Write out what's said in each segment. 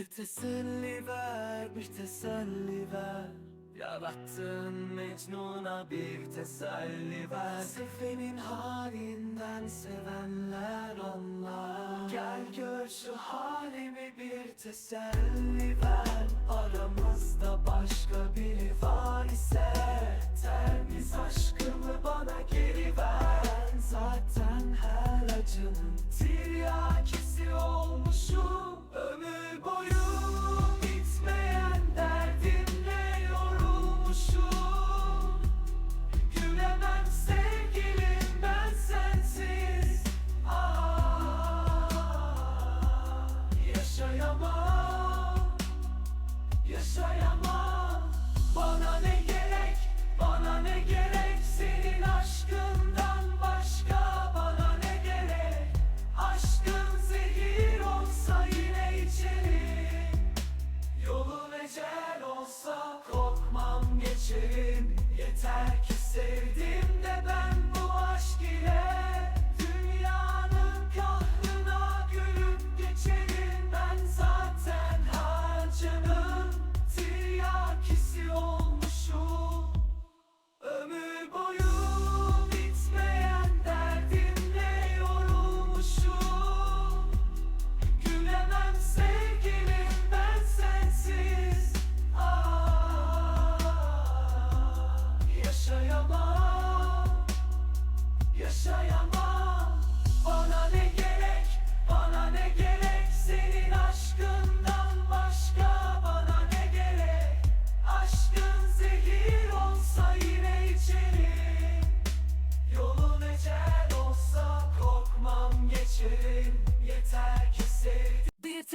Bir teselli ver, bir teselli ver. Yarattığın Mecnun'a bir teselli ver. Sefenin halinden sevenler onlar Gel gör şu halimi bir teselli ver. Aramızda başka biri var ise Termiz aşkım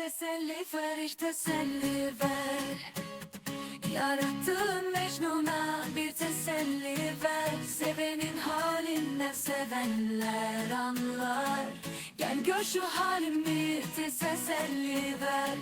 teselli veriş teselli ver. Yarattığın Mecnun'a bir teselli ver. Sevenin halinden sevenler anlar. Gel gör şu halimi teselli ver.